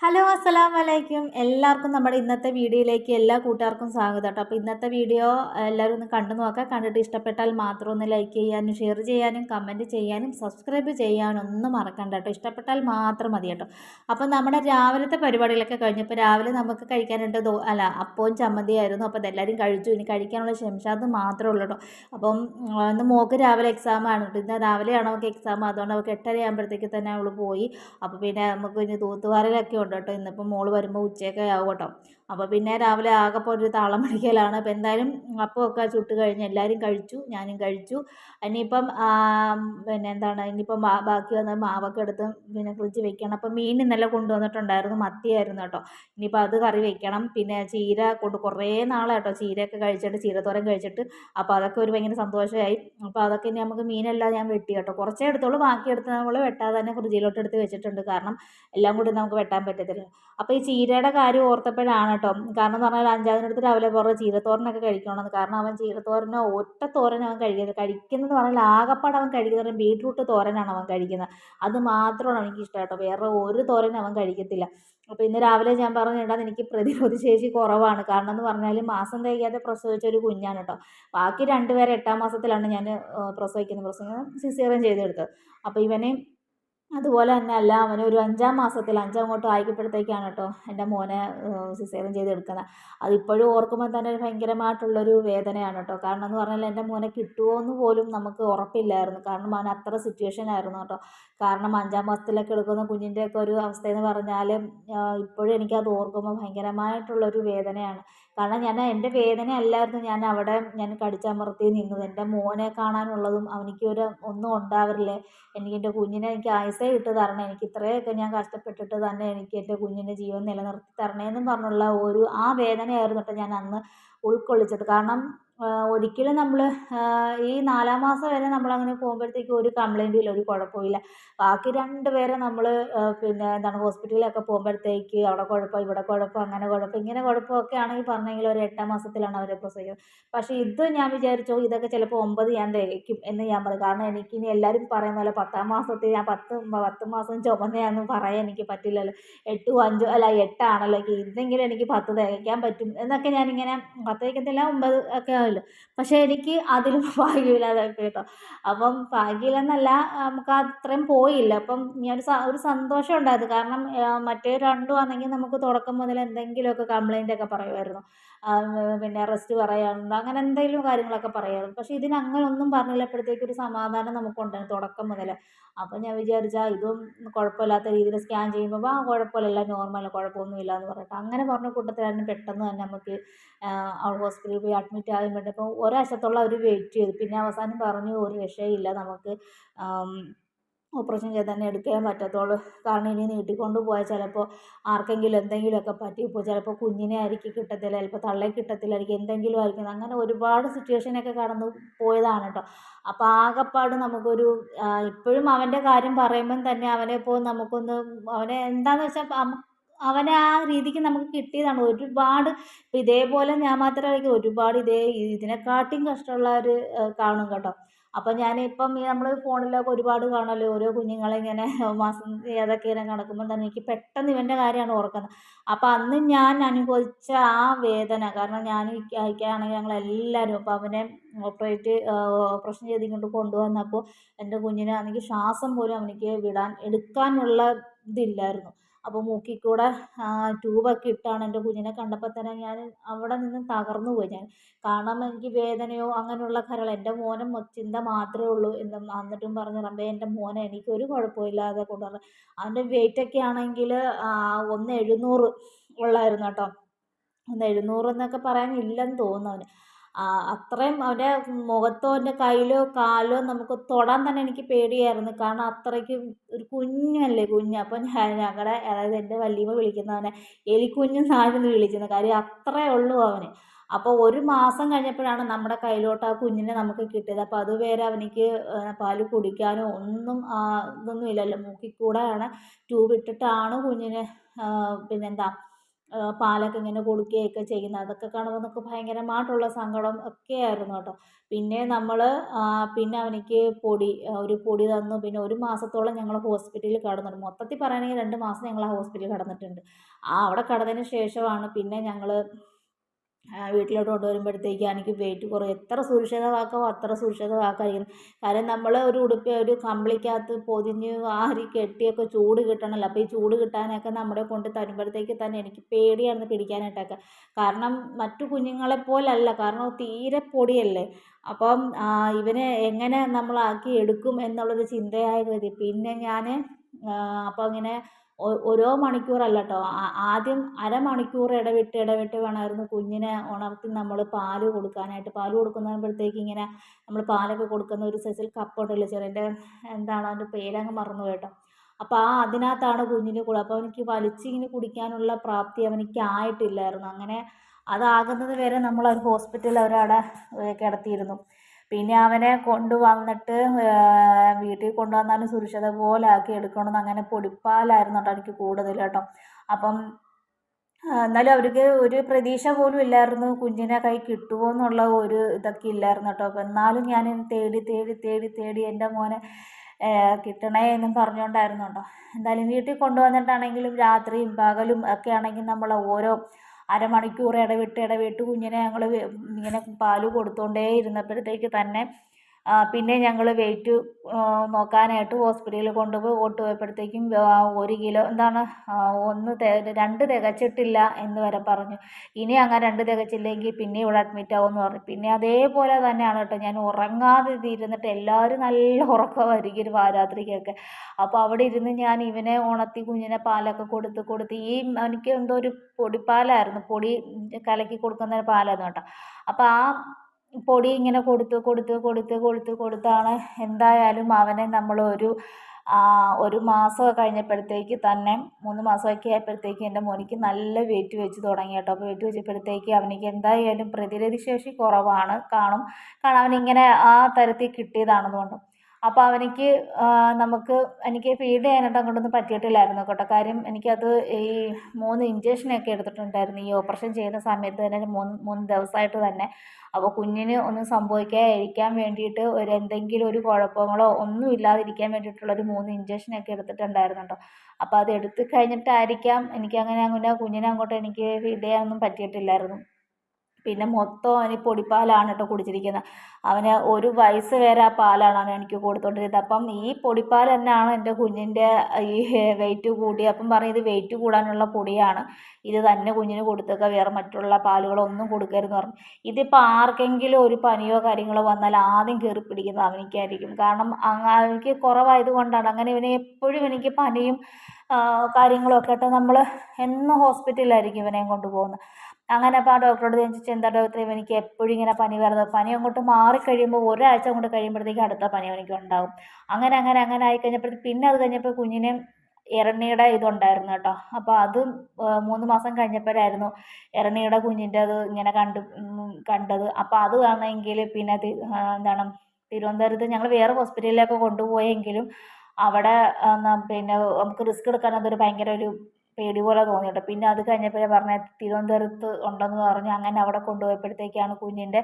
Hello അസ്സലാം വലൈക്കും എല്ലാവർക്കും നമ്മുടെ ഇന്നത്തെ വീഡിയോയിലേക്ക് എല്ലാ കൂട്ടുകാർക്കും സ്വാഗതം കേട്ടോ. അപ്പോൾ ഇന്നത്തെ വീഡിയോ എല്ലാവരും ഒന്ന് കണ്ടു നോക്കാം കണ്ടിട്ട് ഇഷ്ടപ്പെട്ടാൽ മാത്രം ഒന്ന് ലൈക്ക് ചെയ്യാനും ഷെയർ ചെയ്യാനും കമന്റ് ചെയ്യാനും സബ്സ്ക്രൈബ് ചെയ്യാനും ഒന്നും മറക്കണ്ട കേട്ടോ. ഇഷ്ടപ്പെട്ടാൽ മാത്രം മതി കേട്ടോ. അപ്പോൾ നമ്മുടെ രാവിലത്തെ പരിപാടികളൊക്കെ കഴിഞ്ഞപ്പോൾ രാവിലെ നമുക്ക് കഴിക്കാനുണ്ട് ദോ അല്ല അപ്പവും ചമ്മന്തിയായിരുന്നു. അപ്പോൾ അതെല്ലാവരും കഴിച്ചു. ഇനി കഴിക്കാനുള്ള ശംഷാദ് മാത്രമേ ഉള്ളൂ കേട്ടോ. അപ്പം ഇന്ന് മോക്ക് രാവിലെ എക്സാം ആണ് കേട്ടോ. ഇന്ന് രാവിലെയാണ് അവൾക്ക് എക്സാം അതുകൊണ്ട് അവൾക്ക് എട്ടര ആകുമ്പോഴത്തേക്ക് തന്നെ അവൾ പോയി. അപ്പോൾ പിന്നെ നമുക്ക് ഇനി തൂത്തുവാരലൊക്കെ ഉണ്ട് കേട്ടോ ഇന്നിപ്പോൾ മോൾ വരുമ്പോൾ ഉച്ചയൊക്കെ ആവും കേട്ടോ. അപ്പോൾ പിന്നെ രാവിലെ ആകെപ്പോൾ ഒരു താളം പിടിക്കലാണ് അപ്പോൾ എന്തായാലും അപ്പമൊക്കെ ചുട്ട് കഴിഞ്ഞ് എല്ലാവരും കഴിച്ചു ഞാനും കഴിച്ചു. ഇനിയിപ്പം പിന്നെ എന്താണ് ഇനിയിപ്പം ബാക്കി വന്ന മാവൊക്കെ എടുത്ത് പിന്നെ ഫ്രിഡ്ജ് വെക്കണം. അപ്പം മീൻ ഇന്നലെ കൊണ്ടുവന്നിട്ടുണ്ടായിരുന്നു മത്തിയായിരുന്നു കേട്ടോ. ഇനിയിപ്പോൾ അത് കറി വെക്കണം. പിന്നെ ചീര കൊണ്ട് കുറേ നാളെ കേട്ടോ. ചീരയൊക്കെ കഴിച്ചിട്ട് ചീരത്തോരൻ കഴിച്ചിട്ട്. അപ്പോൾ അതൊക്കെ ഒരു ഭയങ്കര സന്തോഷമായി. അപ്പോൾ അതൊക്കെ ഇനി നമുക്ക് മീനെല്ലാം ഞാൻ വെട്ടി കേട്ടോ. കുറച്ചേ എടുത്തോളൂ. ബാക്കി എടുത്ത് നമ്മൾ വെട്ടാതെ തന്നെ ഫ്രിഡ്ജിലോട്ട് എടുത്ത് വെച്ചിട്ടുണ്ട്. കാരണം എല്ലാം കൂടി നമുക്ക് വെട്ടാൻ പറ്റത്തില്ല. അപ്പോൾ ഈ ചീരയുടെ കാര്യം ഓർത്തപ്പോഴാണ് കേട്ടോ. കാരണം എന്ന് പറഞ്ഞാൽ അഞ്ചാതിനടുത്ത് രാവിലെ പറഞ്ഞ ചീരത്തോരനൊക്കെ കഴിക്കണമെന്ന് കാരണം അവൻ ചീരത്തോരനോ ഒറ്റ തോരൻ അവൻ കഴിക്കുന്നത് കഴിക്കുന്നത് പറഞ്ഞാൽ ആകപ്പാട് അവൻ കഴിക്കുന്നത് ബീട്രൂട്ട് തോരനാണ് അവൻ കഴിക്കുന്നത്. അത് മാത്രമാണ് എനിക്ക് ഇഷ്ടം കേട്ടോ. വേറെ ഒരു തോരനും അവൻ കഴിക്കത്തില്ല. അപ്പോൾ ഇന്ന് രാവിലെ ഞാൻ പറഞ്ഞു കേട്ടാ എനിക്ക് പ്രതിരോധ ശേഷി കുറവാണ്. കാരണം എന്ന് പറഞ്ഞാൽ മാസം തികയാതെ പ്രസവിച്ച ഒരു കുഞ്ഞാണ് കേട്ടോ. ബാക്കി രണ്ടുപേരെ എട്ടാം മാസത്തിലാണ് ഞാൻ പ്രസവിക്കുന്നത്. പ്രസവിക്കുന്നത് സിസേറിയൻ ചെയ്തെടുത്തത്. അപ്പോൾ ഇവനെ അതുപോലെ തന്നെ അല്ല അവന് ഒരു അഞ്ചാം മാസത്തിൽ അഞ്ചാം അങ്ങോട്ട് ആയിക്കപ്പോഴത്തേക്കാണ് കേട്ടോ എന്റെ മോനെ സിസേറിയൻ ചെയ്തെടുക്കുന്നത്. അതിപ്പോഴും ഓർക്കുമ്പോൾ തന്നെ ഒരു ഭയങ്കരമായിട്ടുള്ളൊരു വേദനയാണ് കേട്ടോ. കാരണം എന്ന് പറഞ്ഞാൽ എന്റെ മോനെ കിട്ടുമോ എന്ന് പോലും നമുക്ക് ഉറപ്പില്ലായിരുന്നു. കാരണം അവൻ അത്ര സിറ്റുവേഷൻ ആയിരുന്നു കേട്ടോ. കാരണം അഞ്ചാം മാസത്തിലൊക്കെ എടുക്കുന്ന കുഞ്ഞിന്റെയൊക്കെ ഒരു അവസ്ഥയെന്ന് പറഞ്ഞാൽ ഇപ്പോഴും എനിക്കത് ഓർക്കുമ്പോൾ ഭയങ്കരമായിട്ടുള്ളൊരു വേദനയാണ്. കാരണം ഞാൻ എന്റെ വേദന അല്ലായിരുന്നു. ഞാൻ അവിടെ ഞാൻ കടിച്ചമർത്തി നിന്നത്. എന്റെ മോനെ കാണാനുള്ളതും അവനിക്ക് ഒരു ഒന്നും ഉണ്ടാവരില്ലേ എനിക്ക് എന്റെ കുഞ്ഞിനെ എനിക്ക് ആയുസേ ഇട്ട് തരണം. എനിക്ക് ഇത്രയൊക്കെ ഞാൻ കഷ്ടപ്പെട്ടിട്ട് തന്നെ എനിക്ക് എന്റെ കുഞ്ഞിന്റെ ജീവൻ നിലനിർത്തി തരണേന്നും പറഞ്ഞുള്ള ഒരു ആ വേദനയായിരുന്നു കേട്ടോ ഞാൻ അന്ന് ഉൾക്കൊള്ളിച്ചത്. കാരണം ഒരിക്കലും നമ്മൾ ഈ നാലാം മാസം വരെ നമ്മളങ്ങനെ പോകുമ്പോഴത്തേക്കും ഒരു കംപ്ലൈന്റും ഇല്ല ഒരു കുഴപ്പവും ഇല്ല. ബാക്കി രണ്ട് പേരെ നമ്മൾ പിന്നെ എന്താണ് ഹോസ്പിറ്റലിലൊക്കെ പോകുമ്പോഴത്തേക്ക് അവിടെ കുഴപ്പം ഇവിടെ കുഴപ്പം അങ്ങനെ കുഴപ്പം ഇങ്ങനെ കുഴപ്പമൊക്കെ ആണെങ്കിൽ പറഞ്ഞെങ്കിൽ ഒരു എട്ടാം മാസത്തിലാണ് അവരെ പ്രസവിക്കുന്നത് പക്ഷേ ഇത് ഞാൻ വിചാരിച്ചു ഇതൊക്കെ ചിലപ്പോൾ ഒമ്പത് ഞാൻ തികയ്ക്കും എന്ന് ഞാൻ പറയും. കാരണം എനിക്ക് എനിക്കിനി എല്ലാവരും പറയുന്ന പോലെ പത്താം മാസത്തിൽ ഞാൻ പത്ത് പത്ത് മാസം ചുമന്നയാന്ന് പറയാൻ എനിക്ക് പറ്റില്ലല്ലോ. എട്ടും അഞ്ചോ അല്ല എട്ടാണല്ലോ. ഇതെങ്കിലും എനിക്ക് പത്ത് തികയ്ക്കാൻ പറ്റും എന്നൊക്കെ ഞാനിങ്ങനെ പത്ത് തികയ്ക്കത്തില്ല ഒമ്പത് ഒക്കെ ആവില്ല പക്ഷേ എനിക്ക് അതിലും ഭാഗ്യമില്ലാതെ കേട്ടോ. അപ്പം ഭാഗ്യമില്ലെന്നല്ല നമുക്ക് അത്രയും പോയില്ല. അപ്പം ഞാൻ ഒരു സന്തോഷം ഉണ്ടായത് കാരണം മറ്റേ രണ്ടു ആണെങ്കിൽ നമുക്ക് തുടക്കം മുതൽ എന്തെങ്കിലുമൊക്കെ കംപ്ലൈന്റ് ഒക്കെ പറയുമായിരുന്നു. പിന്നെ അറസ്റ്റ് പറയാറുണ്ട് അങ്ങനെ എന്തെങ്കിലും കാര്യങ്ങളൊക്കെ പറയാറുണ്ട് പക്ഷേ ഇതിന് അങ്ങനെ ഒന്നും പറഞ്ഞില്ലപ്പോഴത്തേക്ക് ഒരു സമാധാനം നമുക്കുണ്ടായിരുന്നു തുടക്കം മുതൽ. അപ്പം ഞാൻ വിചാരിച്ചാൽ ഇതും കുഴപ്പമില്ലാത്ത രീതിയിൽ സ്കാൻ ചെയ്യുമ്പോൾ ആ കുഴപ്പമില്ല നോർമൽ കുഴപ്പമൊന്നുമില്ല എന്ന് പറഞ്ഞിട്ട്. അങ്ങനെ പറഞ്ഞ കൂട്ടത്തിലായിരുന്നു പെട്ടെന്ന് തന്നെ നമുക്ക് അവിടെ ഹോസ്പിറ്റലിൽ പോയി അഡ്മിറ്റ് ആകാൻ വേണ്ടി. അപ്പോൾ ഒരാഴ്ചത്തോളം അവർ വെയിറ്റ് ചെയ്തു. പിന്നെ അവസാനം പറഞ്ഞു ഒരു രക്ഷയില്ല നമുക്ക് ഓപ്പറേഷൻ ചെയ്ത് തന്നെ എടുക്കാൻ പറ്റത്തുള്ളൂ. കാരണം ഇനി നീട്ടിക്കൊണ്ട് പോയാൽ ചിലപ്പോൾ ആർക്കെങ്കിലും എന്തെങ്കിലുമൊക്കെ പറ്റിപ്പോൾ ചിലപ്പോൾ കുഞ്ഞിനെ ആയിരിക്കും കിട്ടത്തില്ല ചിലപ്പോൾ തള്ളേ കിട്ടത്തില്ലായിരിക്കും എന്തെങ്കിലും ആയിരിക്കും. അങ്ങനെ ഒരുപാട് സിറ്റുവേഷനൊക്കെ കടന്നു പോയതാണ് കേട്ടോ. അപ്പോൾ ആകെപ്പാട് നമുക്കൊരു ഇപ്പോഴും അവന്റെ കാര്യം പറയുമ്പം തന്നെ അവനെ ഇപ്പോൾ നമുക്കൊന്ന് അവനെ എന്താണെന്ന് വെച്ചാൽ അവനെ ആ രീതിക്ക് നമുക്ക് കിട്ടിയതാണ്. ഒരുപാട് ഇപ്പം ഇതേപോലെ ഞാൻ മാത്രമായിരിക്കും ഒരുപാട് ഇതേ ഇതിനെക്കാട്ടിയും കഷ്ടമുള്ളവർ കാണും കേട്ടോ. അപ്പം ഞാനിപ്പം നമ്മൾ ഫോണിലൊക്കെ ഒരുപാട് കാണുമല്ലോ ഓരോ കുഞ്ഞുങ്ങളെ ഇങ്ങനെ മാസം ഏതൊക്കെ ഇങ്ങനെ കിടക്കുമ്പോൾ തന്നെ എനിക്ക് പെട്ടെന്ന് ഇവന്റെ കാര്യമാണ് ഓർക്കുന്നത്. അപ്പം അന്ന് ഞാൻ അനുഭവിച്ച ആ വേദന കാരണം ഞാൻ അയക്കുകയാണെങ്കിൽ ഞങ്ങളെല്ലാവരും അപ്പം അവനെ ഓപ്പറേറ്റ് ഓപ്പറേഷൻ ചെയ്തിങ്ങോട്ട് കൊണ്ടുവന്നപ്പോൾ എന്റെ കുഞ്ഞിനാണെങ്കിൽ ശ്വാസം പോലും അവനിക്ക് വിടാൻ എടുക്കാനുള്ള ഇതില്ലായിരുന്നു. അപ്പോൾ മൂക്കിൽ കൂടെ ട്യൂബൊക്കെ ഇട്ടാണ് എന്റെ കുഞ്ഞിനെ കണ്ടപ്പോൾ തന്നെ ഞാൻ അവിടെ നിന്ന് തകർന്നു പോയി. ഞാൻ കാരണം എനിക്ക് വേദനയോ അങ്ങനെയുള്ള കാര്യങ്ങൾ എന്റെ മോനെ ചിന്ത മാത്രമേ ഉള്ളൂ എന്ന് എന്നിട്ടും പറഞ്ഞു റബ്ബേ എന്റെ മോനെ എനിക്കൊരു കുഴപ്പമില്ലാതെ കൊണ്ടുവരണം അവന്റെ വെയിറ്റൊക്കെ ആണെങ്കിൽ ഒന്ന് എഴുന്നൂറ് ഉള്ളായിരുന്നു കേട്ടോ. ഒന്ന് എഴുന്നൂറ് എന്നൊക്കെ പറയാൻ ഇല്ലെന്ന് തോന്നുന്നു അവന്. അത്രയും അവന്റെ മുഖത്തോ അവന്റെ കയ്യിലോ കാലോ നമുക്ക് തൊടാൻ തന്നെ എനിക്ക് പേടിയായിരുന്നു. കാരണം അത്രയ്ക്കും ഒരു കുഞ്ഞല്ലേ കുഞ്ഞ്. അപ്പം ഞാൻ ഞങ്ങളുടെ അതായത് എന്റെ വല്യമ്മ വിളിക്കുന്നവനെ സാധനം വിളിക്കുന്നത് കാര്യം അത്രേ ഉള്ളൂ അവന്. അപ്പോൾ ഒരു മാസം കഴിഞ്ഞപ്പോഴാണ് നമ്മുടെ കയ്യിലോട്ട് ആ കുഞ്ഞിനെ നമുക്ക് കിട്ടിയത്. അപ്പോൾ അതുവരെ അവനിക്ക് പാൽ കുടിക്കാനോ ഒന്നും ഇതൊന്നും ഇല്ലല്ലോ. മൂക്കിൽ കൂടെയാണ് ട്യൂബ് ഇട്ടിട്ടാണ് കുഞ്ഞിനെ പിന്നെന്താ പാലൊക്കെ ഇങ്ങനെ കൊടുക്കുകയൊക്കെ ചെയ്യുന്നത്. അതൊക്കെ കാണുമ്പോൾ നമുക്ക് ഭയങ്കരമായിട്ടുള്ള സങ്കടം ഒക്കെയായിരുന്നു കേട്ടോ. പിന്നെ നമ്മൾ പിന്നെ അവനിക്ക് പൊടി ഒരു പൊടി തന്നു. പിന്നെ ഒരു മാസത്തോളം ഞങ്ങൾ ഹോസ്പിറ്റലിൽ കിടന്നിട്ടുണ്ട് മൊത്തത്തിൽ പറയുകയാണെങ്കിൽ രണ്ട് മാസം ഞങ്ങൾ ആ ഹോസ്പിറ്റലിൽ കിടന്നിട്ടുണ്ട്. ആ അവിടെ കിടന്നതിന് ശേഷമാണ് പിന്നെ ഞങ്ങൾ വീട്ടിലോട്ട് കൊണ്ടുവരുമ്പോഴത്തേക്ക് എനിക്ക് വെയിറ്റ് കുറയും. എത്ര സുരക്ഷിതമാക്കാമോ അത്ര സുരക്ഷിതമാക്കാതിരിക്കണം കാര്യം നമ്മൾ ഒരു ഉടുപ്പ് ഒരു കമ്പിളിക്കകത്ത് പൊതിഞ്ഞ് വാരി കെട്ടിയൊക്കെ ചൂട് കിട്ടണമല്ലോ അപ്പോൾ ഈ ചൂട് കിട്ടാനൊക്കെ നമ്മുടെ കൊണ്ട് തരുമ്പോഴത്തേക്ക് തന്നെ എനിക്ക് പേടിയാണ് പിടിക്കാനായിട്ടൊക്കെ. കാരണം മറ്റു കുഞ്ഞുങ്ങളെ പോലല്ല കാരണം തീരെ പൊടിയല്ലേ. അപ്പം ഇവനെ എങ്ങനെ നമ്മളാക്കി എടുക്കും എന്നുള്ളൊരു ചിന്തയായിരുന്നു പിന്നെ ഞാൻ അപ്പോൾ ഇങ്ങനെ ഓരോ മണിക്കൂറല്ല കേട്ടോ ആദ്യം അരമണിക്കൂർ ഇടവിട്ട് ഇടവിട്ട് വേണമായിരുന്നു കുഞ്ഞിനെ ഉണർത്തി നമ്മൾ പാൽ കൊടുക്കാനായിട്ട്. പാൽ കൊടുക്കുമ്പോഴത്തേക്ക് ഇങ്ങനെ നമ്മൾ പാലൊക്കെ കൊടുക്കുന്ന ഒരു സൈസിൽ കപ്പുണ്ടല്ലോ ചെറിയ എന്താണ് അതിന്റെ പേരങ്ങ് മറന്നു കേട്ടോ. അപ്പോൾ ആ അതിനകത്താണ് കുഞ്ഞിന് കൂടെ. അപ്പോൾ അവനിക്ക് വലിച്ചിങ്ങനെ കുടിക്കാനുള്ള പ്രാപ്തി അവനിക്ക് ആയിട്ടില്ലായിരുന്നു അങ്ങനെ അതാകുന്നത് വരെ നമ്മൾ ഒരു ഹോസ്പിറ്റലിൽ അവരവിടെ കിടത്തിയിരുന്നു. പിന്നെ അവനെ കൊണ്ടുവന്നിട്ട് വീട്ടിൽ കൊണ്ടുവന്നാലും സുരക്ഷിത പോലെ ആക്കി എടുക്കണമെന്ന് അങ്ങനെ പൊടിപ്പാലായിരുന്നു കേട്ടോ എനിക്ക് കൂടുതൽ കേട്ടോ. അപ്പം എന്നാലും അവർക്ക് ഒരു പ്രതീക്ഷ പോലും ഇല്ലായിരുന്നു കുഞ്ഞിനെ കൈ കിട്ടുമോ എന്നുള്ള ഒരു ഇതൊക്കെ ഇല്ലായിരുന്നു കേട്ടോ. അപ്പം എന്നാലും ഞാൻ തേടി തേടി തേടി തേടി എന്റെ മോനെ കിട്ടണേ എന്നും പറഞ്ഞുകൊണ്ടായിരുന്നു കേട്ടോ. എന്തായാലും വീട്ടിൽ കൊണ്ടുവന്നിട്ടാണെങ്കിലും രാത്രിയും പകലും ഒക്കെ ആണെങ്കിൽ നമ്മൾ ഓരോ അരമണിക്കൂർ ഇടവിട്ട് ഇടവിട്ട് കുഞ്ഞിനെ ഞങ്ങൾ ഇങ്ങനെ പാൽ കൊടുത്തുകൊണ്ടേ ഇരുന്നപ്പോഴത്തേക്ക് തന്നെ പിന്നെ ഞങ്ങൾ വെയിറ്റ് നോക്കാനായിട്ട് ഹോസ്പിറ്റലിൽ കൊണ്ടുപോയി കൊണ്ടുപോയപ്പോഴത്തേക്കും ഒരു കിലോ എന്താണ് ഒന്ന് രണ്ട് തികച്ചിട്ടില്ല എന്ന് വരെ പറഞ്ഞു. ഇനി അങ്ങനെ രണ്ട് തികച്ചില്ലെങ്കിൽ പിന്നെ ഇവിടെ അഡ്മിറ്റ് ആവുമെന്ന് പറഞ്ഞു. പിന്നെ അതേപോലെ തന്നെയാണ് കേട്ടോ ഞാൻ ഉറങ്ങാതെ ഇരുന്നിട്ട് എല്ലാവരും നല്ല ഉറക്കമായിരിക്കും ഒരു പാരാത്രിക്കൊക്കെ. അപ്പോൾ അവിടെ ഇരുന്ന് ഞാൻ ഇവനെ ഉണർത്തി കുഞ്ഞിനെ പാലൊക്കെ കൊടുത്ത് കൊടുത്ത് ഈ എനിക്ക് എന്തോ ഒരു പൊടിപ്പാലായിരുന്നു പൊടി കലക്കി കൊടുക്കുന്ന പാലായിരുന്നു കേട്ടോ. അപ്പോൾ ആ പൊടി ഇങ്ങനെ കൊടുത്ത് കൊടുത്ത് കൊടുത്ത് കൊടുത്ത് കൊടുത്താണ്. എന്തായാലും അവനെ നമ്മൾ ഒരു ഒരു മാസം കഴിഞ്ഞപ്പോഴത്തേക്ക് തന്നെ മൂന്ന് മാസമൊക്കെ ആയപ്പോഴത്തേക്ക് എന്റെ മോനിക്ക് നല്ല വെയിറ്റ് വെച്ച് തുടങ്ങി കേട്ടോ. അപ്പോൾ വെയിറ്റ് വെച്ചപ്പോഴത്തേക്ക് അവനിക്ക് എന്തായാലും പ്രതിരോധശേഷി കുറവാണ് കാണും. കാരണം അവനിങ്ങനെ ആ തരത്തിൽ കിട്ടിയതാണെന്നുകൊണ്ട് അപ്പോൾ അവനിക്ക് നമുക്ക് എനിക്ക് ഫീഡ് ചെയ്യാനായിട്ട് അങ്ങോട്ടൊന്നും പറ്റിയിട്ടില്ലായിരുന്നു കേട്ടോ. കാര്യം എനിക്കത് ഈ മൂന്ന് ഇഞ്ചക്ഷനൊക്കെ എടുത്തിട്ടുണ്ടായിരുന്നു. ഈ ഓപ്പറേഷൻ ചെയ്യുന്ന സമയത്ത് തന്നെ മൂന്ന് മൂന്ന് ദിവസമായിട്ട് തന്നെ. അപ്പോൾ കുഞ്ഞിന് ഒന്നും സംഭവിക്കാതിരിക്കാൻ വേണ്ടിയിട്ട് ഒരു എന്തെങ്കിലും ഒരു കുഴപ്പങ്ങളോ ഒന്നും ഇല്ലാതിരിക്കാൻ വേണ്ടിയിട്ടുള്ളൊരു മൂന്ന് ഇഞ്ചക്ഷനൊക്കെ എടുത്തിട്ടുണ്ടായിരുന്നു കേട്ടോ. അപ്പോൾ അത് എടുത്ത് കഴിഞ്ഞിട്ടായിരിക്കാം. എനിക്കങ്ങനെ അങ്ങനെ കുഞ്ഞിനെ അങ്ങോട്ട് എനിക്ക് ഫീഡ് ചെയ്യാനൊന്നും പറ്റിയിട്ടില്ലായിരുന്നു. പിന്നെ മൊത്തം അവന് പൊടിപ്പാലാണ് കേട്ടോ കുടിച്ചിരിക്കുന്നത്. അവന് ഒരു വയസ്സ് വരെ ആ പാലാണ് അവൻ എനിക്ക് കൊടുത്തോണ്ടിരുന്നത്. അപ്പം ഈ പൊടിപ്പാൽ തന്നെയാണ് എന്റെ കുഞ്ഞിന്റെ ഈ വെയിറ്റ് കൂടി അപ്പം പറഞ്ഞു ഇത് വെയിറ്റ് കൂടാനുള്ള പൊടിയാണ്. ഇത് തന്നെ കുഞ്ഞിന് കൊടുത്തേക്കുക. വേറെ മറ്റുള്ള പാലുകളൊന്നും കൊടുക്കരുതെന്ന് പറഞ്ഞു. ഇതിപ്പോൾ ആർക്കെങ്കിലും ഒരു പനിയോ കാര്യങ്ങളോ വന്നാൽ ആദ്യം കയറി പിടിക്കുന്നത് അവനിക്കായിരിക്കും. കാരണം എനിക്ക് കുറവായത് കൊണ്ടാണ്. അങ്ങനെ ഇവനെ എപ്പോഴും എനിക്ക് പനിയും കാര്യങ്ങളൊക്കെ ആയിട്ട് നമ്മൾ എന്നും ഹോസ്പിറ്റലിലായിരിക്കും ഇവനെയും കൊണ്ടുപോകുന്നത് അങ്ങനെ അപ്പോൾ ആ ഡോക്ടറോട് ചോദിച്ചു എന്താ ഡോക്ടറെ എനിക്ക് എപ്പോഴും ഇങ്ങനെ പനി വരുന്നത്? പനി അങ്ങോട്ട് മാറിക്കഴിയുമ്പോൾ ഒരാഴ്ച അങ്ങോട്ട് കഴിയുമ്പോഴത്തേക്കും അടുത്ത പനി എനിക്ക് ഉണ്ടാകും അങ്ങനെ അങ്ങനെ അങ്ങനെ ആയി പിന്നെ അത് കഴിഞ്ഞപ്പോൾ കുഞ്ഞിനെ ഇരണിയുടെ ഇതുണ്ടായിരുന്നു കേട്ടോ. അപ്പോൾ അത് മൂന്ന് മാസം കഴിഞ്ഞപ്പോഴായിരുന്നു ഇരണിയുടെ കുഞ്ഞിന്റെ അത് ഇങ്ങനെ കണ്ട് കണ്ടത്. അപ്പോൾ അത് വന്നെങ്കിൽ പിന്നെ എന്താണ് തിരുവനന്തപുരത്ത് ഞങ്ങൾ വേറെ ഹോസ്പിറ്റലിലൊക്കെ കൊണ്ടുപോയെങ്കിലും അവിടെ പിന്നെ നമുക്ക് റിസ്ക് എടുക്കാൻ അതൊരു ഭയങ്കര ഒരു പേടി പോലെ തോന്നി കേട്ടോ പിന്നെ അത് കഴിഞ്ഞപ്പോഴേ പറഞ്ഞത് തിരുവനന്തപുരത്ത് ഉണ്ടെന്ന് പറഞ്ഞ് അങ്ങനെ അവിടെ കൊണ്ടുപോയപ്പോഴത്തേക്കാണ് കുഞ്ഞിന്റെ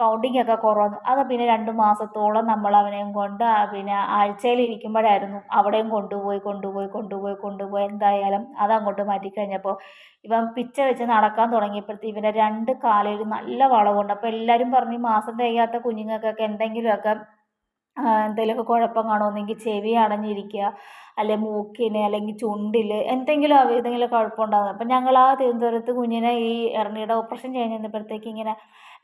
കൗണ്ടിങ് ഒക്കെ കുറവന്ന്. അത് പിന്നെ രണ്ട് മാസത്തോളം നമ്മൾ അവനെയും കൊണ്ട് പിന്നെ ആഴ്ചയിൽ ഇരിക്കുമ്പോഴായിരുന്നു അവിടെയും കൊണ്ടുപോയി കൊണ്ടുപോയി കൊണ്ടുപോയി കൊണ്ടുപോയി. എന്തായാലും അത് അങ്ങോട്ട് മാറ്റിക്കഴിഞ്ഞപ്പോൾ ഇവൻ പിച്ച വെച്ച് നടക്കാൻ തുടങ്ങിയപ്പോഴത്തേക്ക് ഇവന്റെ രണ്ട് കാലിൽ നല്ല വളവുണ്ട്. അപ്പോൾ എല്ലാവരും പറഞ്ഞു മാസം തികയാത്ത കുഞ്ഞുങ്ങൾക്കൊക്കെ എന്തെങ്കിലുമൊക്കെ എന്തെങ്കിലുമൊക്കെ കുഴപ്പം കാണുമെന്നെങ്കിൽ ചെവി അടഞ്ഞിരിക്കുക അല്ലെ മൂക്കിന് അല്ലെങ്കിൽ ചുണ്ടിൽ എന്തെങ്കിലും എന്തെങ്കിലും കുഴപ്പമുണ്ടാകും. അപ്പം ഞങ്ങൾ ആ തിരുവനന്തപുരത്ത് കുഞ്ഞിനെ ഈ എറണിയുടെ ഓപ്പറേഷൻ ചെയ്യാൻ ചെന്നപ്പോഴത്തേക്ക് ഇങ്ങനെ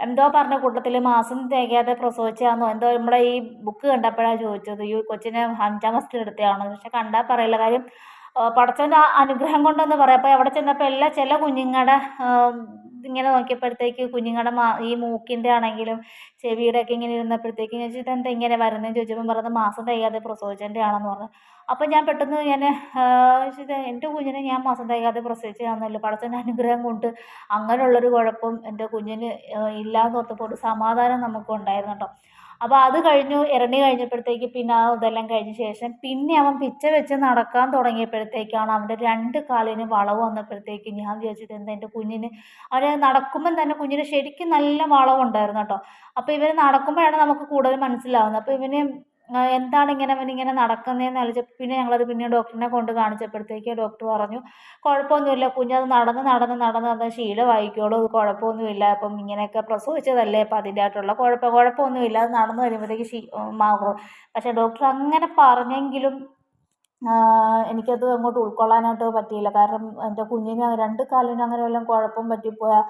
എന്തോ പറഞ്ഞ കൂട്ടത്തിൽ മാസം തികയാതെ പ്രസവിച്ചാണോ എന്തോ നമ്മുടെ ഈ ബുക്ക് കണ്ടപ്പോഴാണ് ചോദിച്ചത്. ഈ കൊച്ചിനെ അഞ്ചാം മാസത്തിൽ എടുത്തതാണോ പക്ഷെ കണ്ടാൽ പറയില്ല. കാര്യം പടച്ചവന്റെ അനുഗ്രഹം കൊണ്ടെന്ന് പറയാം. അപ്പോൾ അവിടെ ചെന്നപ്പോൾ എല്ലാ ചില കുഞ്ഞുങ്ങളുടെ ഇങ്ങനെ നോക്കിയപ്പോഴത്തേക്ക് കുഞ്ഞുങ്ങളുടെ മാ ഈ മൂക്കിന്റെ ആണെങ്കിലും ചെവിയുടെ ഒക്കെ ഇങ്ങനെ ഇരുന്നപ്പോഴത്തേക്ക് ഞാൻ ഇതെന്താ ഇങ്ങനെ വരുന്നതെന്ന് ചോദിച്ചപ്പോൾ പറഞ്ഞത് മാസം തികയാതെ പ്രസവിച്ചതിന്റെ ആണെന്ന് പറഞ്ഞു. അപ്പം ഞാൻ പെട്ടെന്ന് ഞാൻ എന്റെ കുഞ്ഞിനെ ഞാൻ മാസം തികയാതെ പ്രസവിച്ചതാണെന്നല്ലോ പടച്ചവന്റെ അനുഗ്രഹം കൊണ്ട് അങ്ങനെയുള്ളൊരു കുഴപ്പം എന്റെ കുഞ്ഞിന് ഇല്ലാന്ന് ഓർത്തപ്പോൾ ഒരു സമാധാനം നമുക്കുണ്ടായിരുന്നു കേട്ടോ അപ്പോൾ അത് കഴിഞ്ഞു ഇറങ്ങി കഴിഞ്ഞപ്പോഴത്തേക്ക് പിന്നെ ആ ഇതെല്ലാം കഴിഞ്ഞ ശേഷം പിന്നെ അവൻ പിച്ച വെച്ച് നടക്കാൻ തുടങ്ങിയപ്പോഴത്തേക്കാണ് അവന്റെ രണ്ട് കാലിന് വളവ് വന്നപ്പോഴത്തേക്ക് ഞാൻ വിചാരിച്ചത് എന്താ എന്റെ കുഞ്ഞിന്? അവന് നടക്കുമ്പം തന്നെ കുഞ്ഞിന് ശരിക്കും നല്ല വളവുണ്ടായിരുന്നു കേട്ടോ. അപ്പോൾ ഇവർ നടക്കുമ്പോഴാണ് നമുക്ക് കൂടുതൽ മനസ്സിലാവുന്നത്. അപ്പോൾ ഇവന് എന്താണ് ഇങ്ങനെ അവനിങ്ങനെ നടക്കുന്നതെന്ന് ആലോചിച്ചപ്പോൾ പിന്നെ ഞങ്ങളത് പിന്നെ ഡോക്ടറിനെ കൊണ്ട് കാണിച്ചപ്പോഴത്തേക്ക് ഡോക്ടർ പറഞ്ഞു കുഴപ്പമൊന്നുമില്ല കുഞ്ഞത് നടന്ന് നടന്ന് നടന്ന് അത് ശീലമായിക്കോളും അത് കുഴപ്പമൊന്നുമില്ല. അപ്പം ഇങ്ങനെയൊക്കെ പ്രസവിച്ചതല്ലേ അപ്പം അതിന്റെതായിട്ടുള്ള കുഴപ്പം കുഴപ്പമൊന്നുമില്ല അത് നടന്നു വരുമ്പോഴത്തേക്ക് ശീ മാറും പക്ഷേ ഡോക്ടർ അങ്ങനെ പറഞ്ഞെങ്കിലും എനിക്കത് അങ്ങോട്ട് ഉൾക്കൊള്ളാനായിട്ട് പറ്റിയില്ല. കാരണം എന്റെ കുഞ്ഞിന് രണ്ട് കാലിനും അങ്ങനെ വല്ലതും കുഴപ്പം പറ്റിപ്പോയാൽ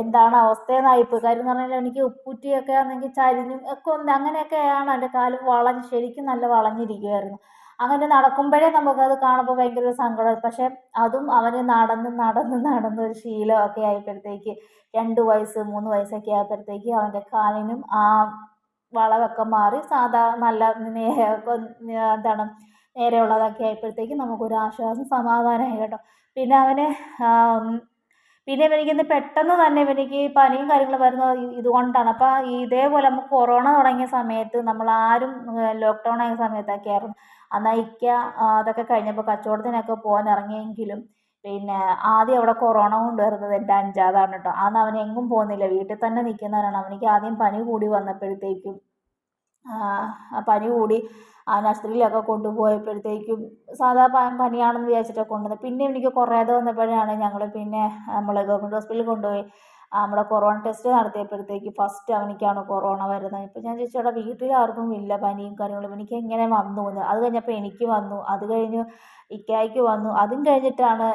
എന്താണ് അവസ്ഥയെന്നായിപ്പോയി കാര്യം എന്ന് പറഞ്ഞാൽ എനിക്ക് ഉപ്പുറ്റിയൊക്കെ ആണെങ്കിൽ ചരിഞ്ഞും ഒക്കെ ഒന്ന് അങ്ങനെയൊക്കെയാണ് എന്റെ കാൽ വളഞ്ഞ് ശരിക്കും നല്ല വളഞ്ഞിരിക്കുമായിരുന്നു അങ്ങനെ നടക്കുമ്പോഴേ നമുക്കത് കാണുമ്പോൾ ഭയങ്കര ഒരു സങ്കടം. പക്ഷേ അതും അവന് നടന്ന് നടന്ന് നടന്ന് ഒരു ശീലമൊക്കെ ആയപ്പോഴത്തേക്ക് രണ്ട് വയസ്സ് മൂന്ന് വയസ്സൊക്കെ ആയപ്പോഴത്തേക്ക് അവന്റെ കാലിനും ആ വളവൊക്കെ മാറി സാധാ നല്ല എന്താണ് നേരെയുള്ളതൊക്കെ ആയപ്പോഴത്തേക്ക് നമുക്കൊരു ആശ്വാസം സമാധാനമായി കേട്ടോ. പിന്നെ അവന് പിന്നെ ഇവനിക്കിന്ന് പെട്ടെന്ന് തന്നെ ഇവനിക്ക് പനിയും കാര്യങ്ങളും വരുന്നത് ഇതുകൊണ്ടാണ്. അപ്പോൾ ഇതേപോലെ നമുക്ക് കൊറോണ തുടങ്ങിയ സമയത്ത് നമ്മൾ ആരും ലോക്ക്ഡൗൺ ആയ സമയത്തൊക്കെ ആയിരുന്നു അന്ന് ഇക്ക അതൊക്കെ കഴിഞ്ഞപ്പോൾ കച്ചവടത്തിനൊക്കെ പോകാൻ ഇറങ്ങിയെങ്കിലും പിന്നെ ആദ്യം അവിടെ കൊറോണ കൊണ്ടുവരുന്നത് എന്റെ അഞ്ചാതാണ് കേട്ടോ അന്ന് അവൻ എങ്ങും പോകുന്നില്ല. വീട്ടിൽ തന്നെ നിൽക്കുന്നവനാണ്. അവനിക്ക് ആദ്യം പനി കൂടി വന്നപ്പോഴത്തേക്കും പനി കൂടി ആശുപത്രിയിലൊക്കെ കൊണ്ടുപോയപ്പോഴത്തേക്കും സാധാ പനിയാണെന്ന് വിചാരിച്ചിട്ടാണ് കൊണ്ടുവന്നത്. പിന്നെ എനിക്ക് കുറയാതെ വന്നപ്പോഴാണ് ഞങ്ങൾ പിന്നെ നമ്മൾ ഗവൺമെന്റ് ഹോസ്പിറ്റലിൽ കൊണ്ടുപോയി. നമ്മുടെ കൊറോണ ടെസ്റ്റ് നടത്തിയപ്പോഴത്തേക്ക് ഫസ്റ്റ് അവനിക്കാണ് കൊറോണ വരുന്നത്. ഇപ്പം ഞാൻ ചോദിച്ചു എടാ വീട്ടിൽ ആർക്കും ഇല്ല പനിയും കാര്യങ്ങളും. എനിക്ക് എങ്ങനെ വന്നു? എന്ന്. അത് കഴിഞ്ഞപ്പോൾ എനിക്ക് വന്നു. അത് കഴിഞ്ഞ് ഇക്കായ്ക്ക് വന്നു. അതും കഴിഞ്ഞിട്ടാണ്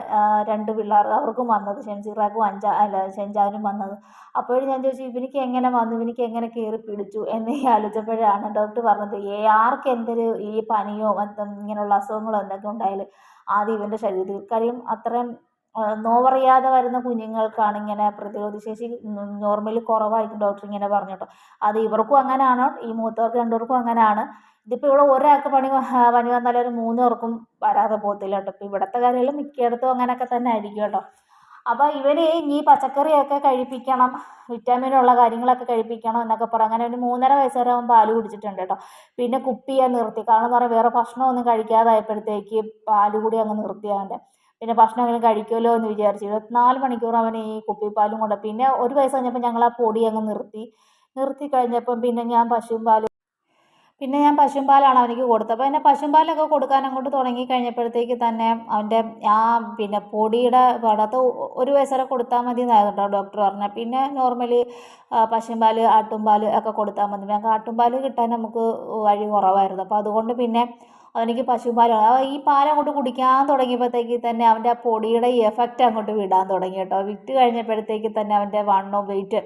രണ്ട് പിള്ളേർ അവർക്കും വന്നത്. ഷംസീറാക്കും അഞ്ചാ അല്ല ഷെൻജാനും വന്നത്. അപ്പോഴും ഞാൻ ചോദിച്ചു ഇവനിക്ക് എങ്ങനെ വന്നു? ഇവനിക്ക് എങ്ങനെ കയറി പിടിച്ചു? എന്ന് ആലോചിച്ചപ്പോഴാണ് ഡോക്ടർ പറഞ്ഞത് ഏ ആർക്ക് എന്തൊരു ഈ പനിയോ ഇങ്ങനെയുള്ള അസുഖങ്ങളോ എന്തൊക്കെ ഉണ്ടായാലും ആദ്യം ഇവന്റെ ശരീരത്തിൽ. കാര്യം അത്രയും നോവറിയാതെ വരുന്ന കുഞ്ഞുങ്ങൾക്കാണ് ഇങ്ങനെ പ്രതിരോധശേഷി നോർമലി കുറവായിരിക്കും ഡോക്ടർ ഇങ്ങനെ പറഞ്ഞു കേട്ടോ അത് ഇവർക്കും അങ്ങനെയാണ് ഈ മൂത്തവർക്ക് രണ്ടുപേർക്കും അങ്ങനെയാണ് ഇതിപ്പോൾ ഇവിടെ ഒരാൾക്ക് പണി പനി വന്നാൽ ഒരു മൂന്ന് പേർക്കും വരാതെ പോകത്തില്ല കേട്ടോ. ഇപ്പോൾ ഇവിടുത്തെ കാര്യങ്ങളിൽ മിക്കയിടത്തും അങ്ങനെയൊക്കെ തന്നെ ആയിരിക്കും കേട്ടോ. അപ്പോൾ ഇവർ ഈ പച്ചക്കറിയൊക്കെ കഴിപ്പിക്കണം വിറ്റാമിനുള്ള കാര്യങ്ങളൊക്കെ കഴിപ്പിക്കണം എന്നൊക്കെ പറയും. അങ്ങനെ ഒരു മൂന്നര വയസ്സ് വരെ അവൻ പാൽ കുടിച്ചിട്ടുണ്ട് കേട്ടോ. പിന്നെ കുപ്പിയെ നിർത്തി. കാരണം എന്ന് പറയാം വേറെ ഭക്ഷണമൊന്നും കഴിക്കാതായപ്പോഴത്തേക്ക് പാൽ കൂടി അങ്ങ് നിർത്തി അവന്റെ ഭക്ഷണം അങ്ങനെ കഴിക്കുമല്ലോ എന്ന് വിചാരിച്ചു. ഇരുപത്തിനാല് മണിക്കൂർ അവൻ ഈ കുപ്പിപ്പാലും കൊണ്ട് പിന്നെ ഒരു വയസ്സ് കഴിഞ്ഞപ്പോൾ ഞങ്ങൾ ആ പൊടി അങ്ങ് നിർത്തി. നിർത്തി കഴിഞ്ഞപ്പം പിന്നെ ഞാൻ പശുവും പാലും പിന്നെ ഞാൻ പശുവും പാലാണ് അവനിക്ക് കൊടുത്തത്. അപ്പോൾ എന്നെ പശുവും പാലൊക്കെ കൊടുക്കാൻ അങ്ങോട്ട് തുടങ്ങി കഴിഞ്ഞപ്പോഴത്തേക്ക് തന്നെ അവന്റെ ആ പിന്നെ പൊടിയുടെ പടത്ത് ഒരു വയസ്സ് വരെ കൊടുത്താൽ മതി എന്നായിരുന്നു കേട്ടോ ഡോക്ടർ പറഞ്ഞത്. പിന്നെ നോർമലി പശുവും പാൽ ആട്ടും പാൽ ഒക്കെ കൊടുത്താൽ മതി. ഞങ്ങൾക്ക് ആട്ടും പാൽ കിട്ടാൻ നമുക്ക് വഴി കുറവായിരുന്നു. അപ്പോൾ അതുകൊണ്ട് പിന്നെ അവനിക്ക് പശുപാലാണ്. ഈ പാൽ അങ്ങോട്ട് കുടിക്കാൻ തുടങ്ങിയപ്പോഴത്തേക്ക് തന്നെ അവന്റെ ആ പൊടിയുടെ എഫക്റ്റ് അങ്ങോട്ട് വിടാൻ തുടങ്ങി കേട്ടോ. വിട്ട് കഴിഞ്ഞപ്പോഴത്തേക്ക് തന്നെ അവന്റെ വണ്ണോ വെയിറ്റ്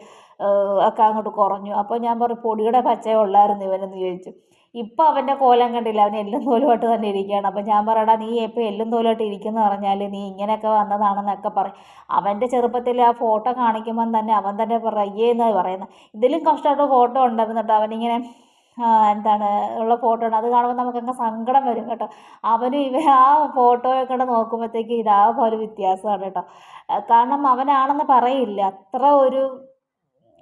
ഒക്കെ അങ്ങോട്ട് കുറഞ്ഞു. അപ്പോൾ ഞാൻ പറഞ്ഞു പൊടിയുടെ പച്ച ഉള്ളായിരുന്നു ഇവനെന്ന് ചോദിച്ചു. ഇപ്പം അവന്റെ കോലം കണ്ടില്ല. അവൻ എല്ലും തോലുമായിട്ട് തന്നെ ഇരിക്കുകയാണ്. അപ്പം ഞാൻ പറയടാ നീ ഇപ്പോൾ എല്ലും തോലുമായിട്ട് ഇരിക്കുന്ന പറഞ്ഞാൽ നീ ഇങ്ങനെയൊക്കെ വന്നതാണെന്നൊക്കെ പറയും. അവന്റെ ചെറുപ്പത്തിൽ ആ ഫോട്ടോ കാണിക്കുമ്പം തന്നെ അവൻ തന്നെ പറയേന്നാണ് പറയുന്നത്. ഇതിലും കഷ്ടമായിട്ട് ഫോട്ടോ ഉണ്ടായിരുന്നു കേട്ടോ. അവനിങ്ങനെ എന്താണ് ഉള്ള ഫോട്ടോ ആണ്. അത് കാണുമ്പോൾ നമുക്കങ്ങ് സങ്കടം വരും കേട്ടോ. അവനും ഇവ ആ ഫോട്ടോയൊക്കെ നോക്കുമ്പോഴത്തേക്ക് ഇതാ ഒരു വ്യത്യാസമാണ് കേട്ടോ. കാരണം അവനാണെന്ന് പറയില്ല. അത്ര ഒരു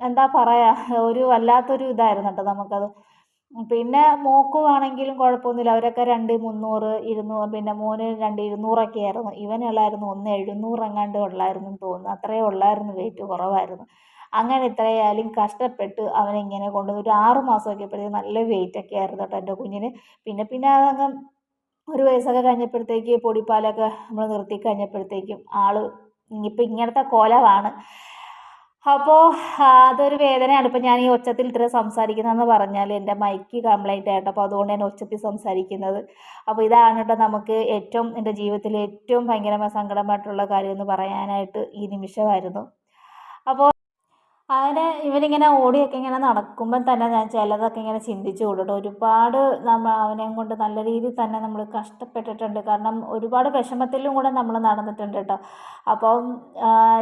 എന്താ പറയാ ഒരു വല്ലാത്തൊരു ഇതായിരുന്നു കേട്ടോ നമുക്കത്. പിന്നെ മോക്കുവാണെങ്കിലും കുഴപ്പമൊന്നുമില്ല. അവരൊക്കെ രണ്ട് മുന്നൂറ് ഇരുന്നൂറ് പിന്നെ മോന് രണ്ട് ഇരുന്നൂറൊക്കെ ആയിരുന്നു ഇവനുള്ളായിരുന്നു ഒന്ന് എഴുന്നൂറ് എങ്ങാണ്ട് ഉള്ളായിരുന്നു തോന്നുന്നു. അത്രയേ ഉള്ളായിരുന്നു വെയിറ്റ് കുറവായിരുന്നു. അങ്ങനെ ഇത്രയായാലും കഷ്ടപ്പെട്ട് അവനെ ഇങ്ങനെ കൊണ്ടുവന്ന് ഒരു ആറ് മാസമൊക്കെ ഇപ്പോഴും നല്ല വെയിറ്റൊക്കെ ആയിരുന്നു കേട്ടോ എന്റെ കുഞ്ഞിന്. പിന്നെ പിന്നെ അതങ്ങ് ഒരു വയസ്സൊക്കെ കഴിഞ്ഞപ്പോഴത്തേക്ക് പൊടിപ്പാലൊക്കെ നമ്മൾ നിർത്തി കഴിഞ്ഞപ്പോഴത്തേക്കും ആൾ ഇപ്പം ഇങ്ങനത്തെ കോലമാണ് അപ്പോൾ അതൊരു വേദനയാണ്. ഇപ്പം ഞാൻ ഈ ഒച്ചത്തിൽ ഇത്ര സംസാരിക്കുന്നതെന്ന് പറഞ്ഞാൽ എന്റെ മൈക്ക് കംപ്ലൈന്റ് ആയിട്ട് അപ്പോൾ അതുകൊണ്ട് ഞാൻ ഒച്ചത്തിൽ സംസാരിക്കുന്നത്. അപ്പോൾ ഇതാണ് കേട്ടോ നമുക്ക് ഏറ്റവും എന്റെ ജീവിതത്തിൽ ഏറ്റവും ഭയങ്കരമായ സങ്കടമായിട്ടുള്ള കാര്യം എന്ന് പറയാനായിട്ട് ഈ നിമിഷമായിരുന്നു. അപ്പോൾ അങ്ങനെ ഇവനിങ്ങനെ ഓടിയൊക്കെ ഇങ്ങനെ നടക്കുമ്പോൾ തന്നെ ഞാൻ ചിലതൊക്കെ ഇങ്ങനെ ചിന്തിച്ചു കൂടും ഒരുപാട് നമ്മൾ അവനെ കൊണ്ട് നല്ല രീതിയിൽ തന്നെ നമ്മൾ കഷ്ടപ്പെട്ടിട്ടുണ്ട്. കാരണം ഒരുപാട് വിഷമത്തിലും കൂടെ നമ്മൾ നടന്നിട്ടുണ്ട് കേട്ടോ. അപ്പോൾ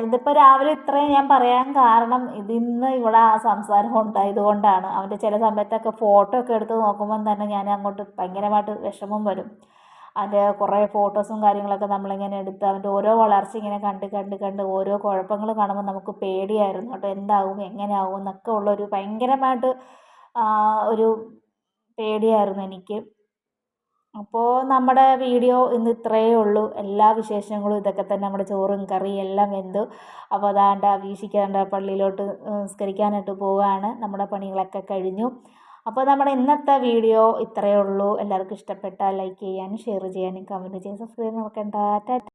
ഇതിപ്പോൾ രാവിലെ ഇത്രയും ഞാൻ പറയാൻ കാരണം ഇതിന്ന് ഇവിടെ ആ സംസാരം ഉണ്ടായത് കൊണ്ടാണ് അവന്റെ ചില സമയത്തൊക്കെ ഫോട്ടോ ഒക്കെ എടുത്ത് നോക്കുമ്പം തന്നെ ഞാൻ അങ്ങോട്ട് ഭയങ്കരമായിട്ട് വിഷമം വരും. അതിന്റെ കുറേ ഫോട്ടോസും കാര്യങ്ങളൊക്കെ നമ്മളിങ്ങനെ എടുത്ത് അവന്റെ ഓരോ വളർച്ച ഇങ്ങനെ കണ്ട് കണ്ട് കണ്ട് ഓരോ കുഴപ്പങ്ങൾ കാണുമ്പോൾ നമുക്ക് പേടിയായിരുന്നു കേട്ടോ. എന്താവും എങ്ങനെയാവും എന്നൊക്കെ ഉള്ളൊരു ഭയങ്കരമായിട്ട് ഒരു പേടിയായിരുന്നു എനിക്ക്. അപ്പോൾ നമ്മുടെ വീഡിയോ ഇന്ന് ഇത്രയേ ഉള്ളൂ. എല്ലാ വിശേഷങ്ങളും ഇതൊക്കെ തന്നെ നമ്മുടെ ചോറും കറിയും എല്ലാം വെന്തു. അപ്പോൾ അതാണ്ട് വീശിക്കാണ്ട് പള്ളിയിലോട്ട് നിസ്കരിക്കാനായിട്ട് പോവുകയാണ് നമ്മുടെ പണികളൊക്കെ കഴിഞ്ഞു. അപ്പോൾ നമ്മുടെ ഇന്നത്തെ വീഡിയോ ഇത്രയേ ഉള്ളൂ. എല്ലാവർക്കും ഇഷ്ടപ്പെട്ടാൽ ലൈക്ക് ചെയ്യാനും ഷെയർ ചെയ്യാനും കമന്റ് ചെയ്യാൻ സബ്സ്ക്രൈബ് നോക്കണ്ട